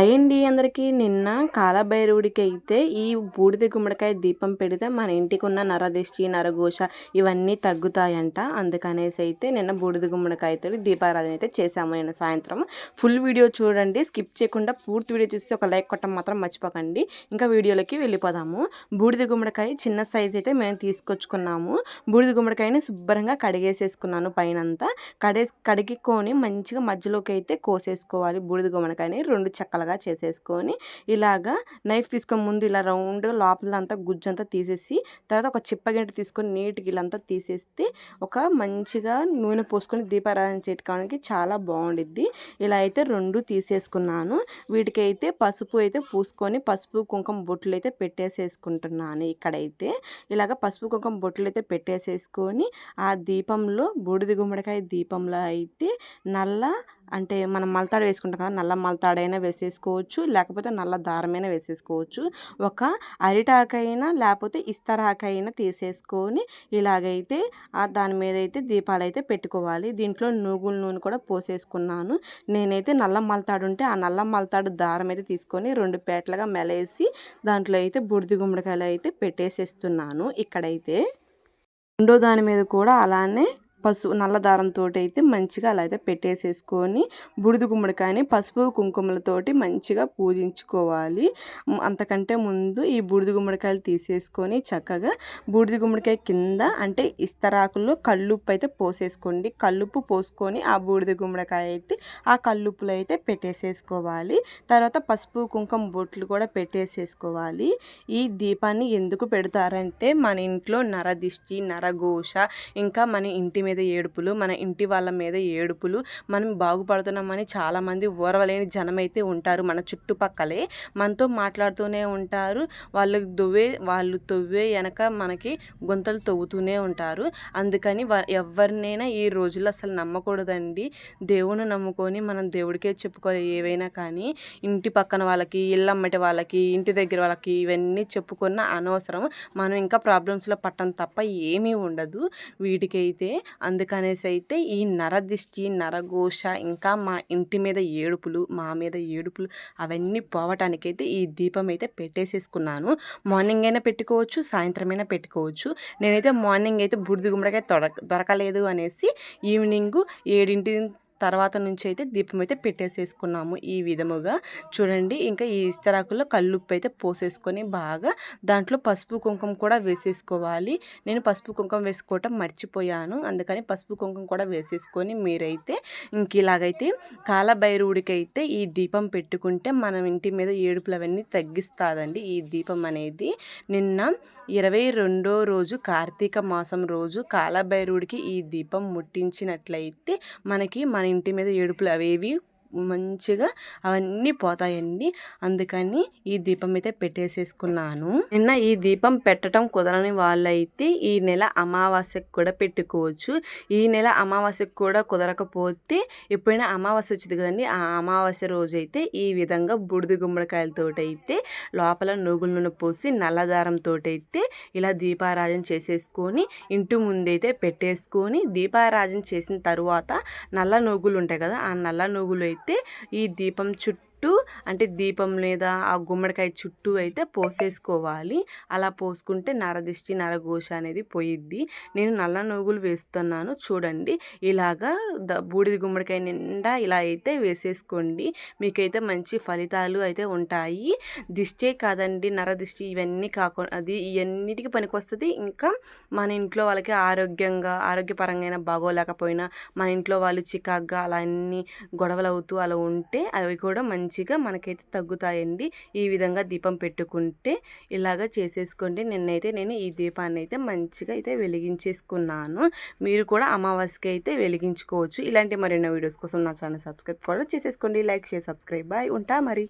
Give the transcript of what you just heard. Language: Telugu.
అయ్యండి అందరికీ. నిన్న కాలభైరవుడికి అయితే ఈ బూడిద గుమ్మడికాయ దీపం పెడితే మన ఇంటికి ఉన్న నరదిష్టి నరఘోష ఇవన్నీ తగ్గుతాయంట. అందుకనేసి అయితే నిన్న బూడిద గుమ్మడికాయతో దీపారాధన అయితే చేసాము నిన్న సాయంత్రం ఫుల్ వీడియో చూడండి. స్కిప్ చేయకుండా పూర్తి వీడియో చూస్తే ఒక లైక్ కొట్టడం మాత్రం మర్చిపోకండి. ఇంకా వీడియోలోకి వెళ్ళిపోదాము. బూడిద గుమ్మడికాయ చిన్న సైజ్ అయితే మేము తీసుకొచ్చుకున్నాము. బూడిద గుమ్మడికాయని శుభ్రంగా కడిగేసేసుకున్నాను పైనంతా. కడే కడిగికొని మంచిగా మధ్యలోకి అయితే కోసేసుకోవాలి. బూడిద గుమ్మడికాయని రెండు చెక్కల లాగా చేసేసుకొని ఇలాగా నైఫ్ తీసుకొని ముందు ఇలా రౌండ్ లోపలంతా గుజ్జంతా తీసేసి తర్వాత ఒక చిప్పగంట తీసుకొని నీట్గా ఇలాంతా తీసేస్తే ఒక మంచిగా నూనె పోసుకొని దీపారాధన చేయడానికి చాలా బాగుండిద్ది. ఇలా అయితే రెండు తీసేసుకున్నాను. వీటికైతే పసుపు అయితే పూసుకొని పసుపు కుంకుమ బొట్లు అయితే పెట్టేసేసుకుంటున్నాను ఇక్కడైతే. ఇలాగ పసుపు కుంకుమ బొట్లు అయితే పెట్టేసేసుకొని ఆ దీపంలో బూడిద గుమ్మడికాయ దీపంలో అయితే నల్ల అంటే మనం మల్తాడు వేసుకుంటాం కదా నల్ల మల్తాడైనా వేసేసుకోవచ్చు లేకపోతే నల్ల దారమైనా వేసేసుకోవచ్చు. ఒక అరిటాకైనా లేకపోతే ఇస్తరాకైనా తీసేసుకొని ఇలాగైతే దాని మీద అయితే దీపాలు అయితే పెట్టుకోవాలి. దీంట్లో నూగుల నూనె కూడా పోసేసుకున్నాను. నేనైతే నల్ల మల్తాడు ఉంటే ఆ నల్ల మల్తాడు దారం అయితే తీసుకొని రెండు పేటలుగా మెలేసి దాంట్లో అయితే బుడిది గుమ్మడికాయలు అయితే పెట్టేసేస్తున్నాను ఇక్కడైతే. రెండో దాని మీద కూడా అలానే పసుపు నల్ల దారంతో అయితే మంచిగా అలా అయితే పెట్టేసేసుకొని బుడిద గుమ్మడికాయని పసుపు కుంకుమలతోటి మంచిగా పూజించుకోవాలి. అంతకంటే ముందు ఈ బూడిద గుమ్మడికాయలు తీసేసుకొని చక్కగా బూడిద గుమ్మడికాయ కింద అంటే ఇస్తరాకుల్లో కల్లుప్పు అయితే పోసేసుకోండి. కల్లుప్పు పోసుకొని ఆ బూడిద గుమ్మడికాయ అయితే ఆ కల్లుప్పులు అయితే పెట్టేసేసుకోవాలి. తర్వాత పసుపు కుంకుమ బొట్లు కూడా పెట్టేసేసుకోవాలి. ఈ దీపాన్ని ఎందుకు పెడతారంటే మన ఇంట్లో నరదిష్టి నరఘోష ఇంకా మన ఇంటి మీద ఏడుపులు మన ఇంటి వాళ్ళ మీద ఏడుపులు మనం బాగుపడుతున్నామని చాలామంది ఓర్వలేని జనం అయితే ఉంటారు మన చుట్టుపక్కలే. మనతో మాట్లాడుతూనే ఉంటారు. వాళ్ళు దువ్వే వాళ్ళు తవ్వే వెనక మనకి గుంతలు తవ్వుతూనే ఉంటారు. అందుకని ఎవరినైనా ఈ రోజుల్లో అసలు నమ్మకూడదండి. దేవుని నమ్ముకొని మనం దేవుడికే చెప్పుకోవాలి ఏవైనా కానీ ఇంటి పక్కన వాళ్ళకి ఇళ్ళమ్మటి వాళ్ళకి ఇంటి దగ్గర వాళ్ళకి ఇవన్నీ చెప్పుకున్న అనవసరం. మనం ఇంకా ప్రాబ్లమ్స్లో పట్టం తప్ప ఏమీ ఉండదు. వీటికైతే అందుకనేసి అయితే ఈ నరదిష్టి నరఘోష ఇంకా మా ఇంటి మీద ఏడుపులు మా మీద ఏడుపులు అవన్నీ పోవటానికైతే ఈ దీపం అయితే పెట్టేసేసుకున్నాను. మార్నింగ్ అయినా పెట్టుకోవచ్చు సాయంత్రం అయినా పెట్టుకోవచ్చు. నేనైతే మార్నింగ్ అయితే బుడిది గుమ్మడికాయ దొరకలేదు అనేసి ఈవినింగ్ ఏడింటి తర్వాత నుంచి అయితే దీపం అయితే పెట్టేసేసుకున్నాము ఈ విధముగా. చూడండి ఇంకా ఈ ఇస్తరాకుల్లో కల్లుప్పు అయితే పోసేసుకొని బాగా దాంట్లో పసుపు కుంకుమ కూడా వేసేసుకోవాలి. నేను పసుపు కుంకుమ వేసుకోవటం మర్చిపోయాను. అందుకని పసుపు కుంకుమ కూడా వేసేసుకొని మీరైతే ఇంక ఇలాగైతే కాలభైరువుడికైతే ఈ దీపం పెట్టుకుంటే మనం ఇంటి మీద ఏడుపులు అవన్నీ తగ్గిస్తుందండి ఈ దీపం అనేది. నిన్న ఇరవై రెండో రోజు కార్తీక మాసం రోజు కాలభైరవుడికి ఈ దీపం ముట్టించినట్లయితే మనకి మన ఇంటి మీద ఏడుపులు అవేవి మంచిగా అవన్నీ పోతాయండి. అందుకని ఈ దీపం అయితే పెట్టేసేసుకున్నాను. నిన్న ఈ దీపం పెట్టడం కుదరని వాళ్ళైతే ఈ నెల అమావాస్యకు కూడా పెట్టుకోవచ్చు. ఈ నెల అమావాస్యకు కూడా కుదరకపోతే ఎప్పుడైనా అమావాస్య వచ్చింది కదండి ఆ అమావాస్య రోజైతే ఈ విధంగా బుడిద గుమ్మడికాయలతో అయితే లోపల నూగుల నూనె పోసి నల్లదారంతో అయితే ఇలా దీపారాజన చేసేసుకొని ఇంటి ముందైతే పెట్టేసుకొని దీపారాజన చేసిన తరువాత నల్ల నూగులు ఉంటాయి కదా ఆ నల్ల నూగులు అయితే ఈ దీపం చుట్టూ చుట్టూ అంటే దీపం లేదా ఆ గుమ్మడికాయ చుట్టూ అయితే పోసేసుకోవాలి. అలా పోసుకుంటే నరదిష్టి నరఘోష అనేది పోయిద్ది. నేను నల్ల నువ్వులు వేస్తున్నాను చూడండి. ఇలాగా ద బూడిద గుమ్మడికాయ నిండా ఇలా అయితే వేసేసుకోండి. మీకైతే మంచి ఫలితాలు అయితే ఉంటాయి. దిష్టే కాదండి నరదిష్టి ఇవన్నీ కాకుండా అది ఇవన్నిటికీ పనికొస్తుంది. ఇంకా మన ఇంట్లో వాళ్ళకి ఆరోగ్యంగా ఆరోగ్యపరంగా బాగోలేకపోయినా మన ఇంట్లో వాళ్ళు చికాగ్గా అలా అన్ని గొడవలు అవుతూ అలా ఉంటే అవి కూడా మంచి మంచిగా మనకైతే తగ్గుతాయండి. ఈ విధంగా దీపం పెట్టుకుంటే ఇలాగ చేసేసుకోండి. నిన్నైతే నేను ఈ దీపాన్ని అయితే మంచిగా అయితే వెలిగించేసుకున్నాను. మీరు కూడా అమావాస్యకి అయితే వెలిగించుకోవచ్చు. ఇలాంటి మరిన్న వీడియోస్ కోసం నా ఛానల్ సబ్స్క్రైబ్ కూడా చేసేసుకోండి. Like share subscribe. బాయ్. ఉంటా మరి.